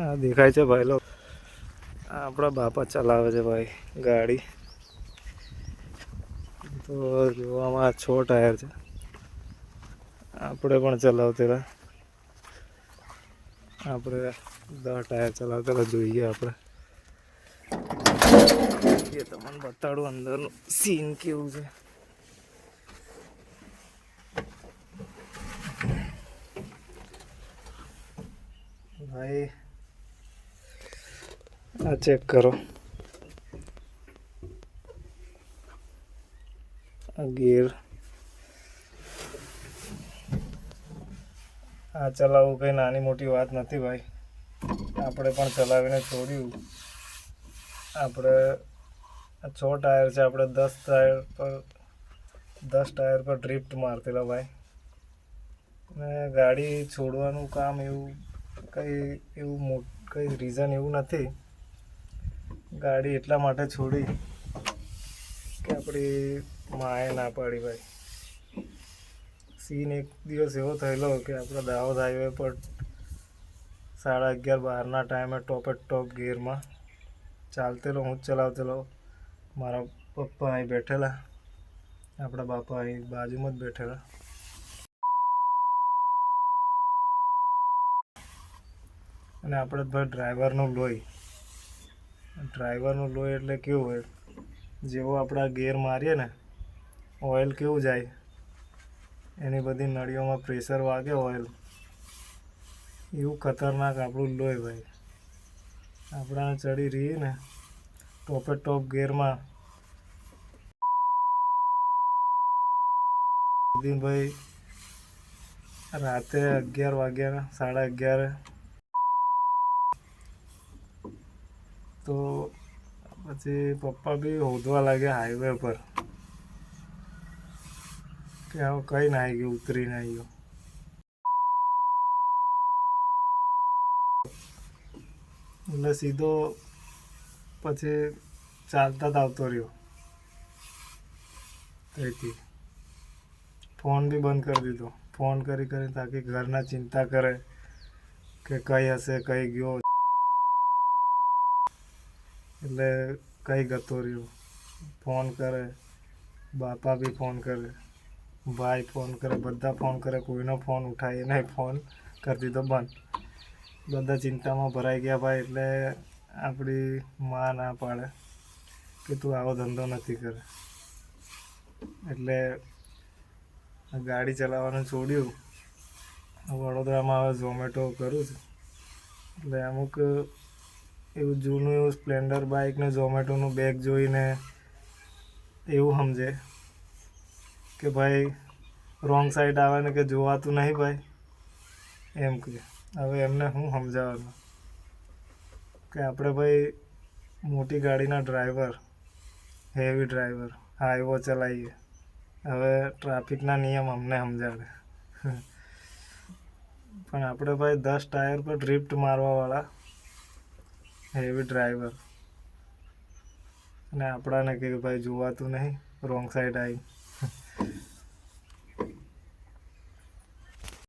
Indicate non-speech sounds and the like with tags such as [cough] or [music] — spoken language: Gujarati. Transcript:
આ દેખાય છે ભાઈ લો. આપણા બાપા ચલાવે છે ભાઈ ગાડી. તો જોવામાં છ ટાયર છે. આપણે પણ ચલાવતેલા આપણે દસ ટાયર ચલાવતેલા જોઈએ આપણે. એ તમને બતાડું અંદરનું સીન કેવું છે. ભાઈ આ ચેક કરો. ગીર. આ ચલાવવું કંઈ નાની મોટી વાત નથી ભાઈ. આપણે પણ ચલાવીને છોડ્યું. આપણે છ ટાયર છે, આપણે દસ ટાયર પર, દસ ટાયર પર ડ્રિફ્ટ મારતેલા ભાઈ. ને ગાડી છોડવાનું કામ એવું કંઈ એવું કંઈ રીઝન એવું નથી. ગાડી એટલા માટે છોડી કે આપણી માએ ના પાડી ભાઈ. સીન એક દિવસ એવો થયેલો કે આપણા દાહોદ હાઈવે પર સાડા અગિયાર બારના ટાઈમે ટોપે ટોપ ગિયરમાં ચાલતેલો, હું જ ચલાવતેલો. મારા પપ્પા અહીં બેઠેલા, આપણા બાપા અહીં બાજુમાં જ બેઠેલા. અને આપણે ભાઈ ડ્રાઈવરનું લોહી ડ્રાઈવરનું લોહી એટલે કેવું હોય? જેવો આપણા ગેર મારીએ ને, ઓઇલ કેવું જાય? એની બધી નળીઓમાં પ્રેશર વાગે ઓઇલ. એવું ખતરનાક આપણું લોહી ભાઈ. આપણા ચડી રહીએ ને, ટોપે ટોપ ગેરમાં. ભાઈ રાતે અગિયાર વાગ્યા, સાડા અગિયારે તો પછી પપ્પા બી હોદવા લાગ્યા હાઈવે પર. કે હવે કઈ ના આવી ગયું ઉતરીને આવી ગયો એટલે સીધો પછી ચાલતા જ આવતો રહ્યો. તેથી ફોન બી બંધ કરી દીધો. ફોન કરી કરી તાકી ઘરના ચિંતા કરે કે કઈ હશે, કઈ ગયો. એટલે કંઈ ગતો રહ્યો? ફોન કરે, બાપા બી ફોન કરે, ભાઈ ફોન કરે, બધા ફોન કરે, કોઈનો ફોન ઉઠાય નહીં, ફોન કરી દીધો બંધ. બધા ચિંતામાં ભરાઈ ગયા ભાઈ, એટલે આપણી માં ના પાડે કે તું આવો ધંધો નથી કરે. એટલે ગાડી ચલાવવાનું છોડ્યું. વડોદરામાં હવે ઝોમેટો કરું છું. એટલે અમુક એવું જૂનું એવું સ્પ્લેન્ડર બાઇક ને ઝોમેટોનું બેગ જોઈને એવું સમજે કે ભાઈ રોંગ સાઈડ આવે ને કે જોવાતું નહીં ભાઈ. એમ કે. હવે એમને શું સમજાવવાનું? કે આપણે ભાઈ મોટી ગાડીના ડ્રાઈવર હેવી ડ્રાઈવર હાઈવો ચલાવીએ. હવે ટ્રાફિકના નિયમ અમને સમજાવે. [laughs] પણ આપણે ભાઈ દસ ટાયર પર ડ્રિફ્ટ મારવાવાળા હેવી ડ્રાઈવર અને આપણાને કે ભાઈ જોવાતું નહીં. રોંગ સાઈડ આવી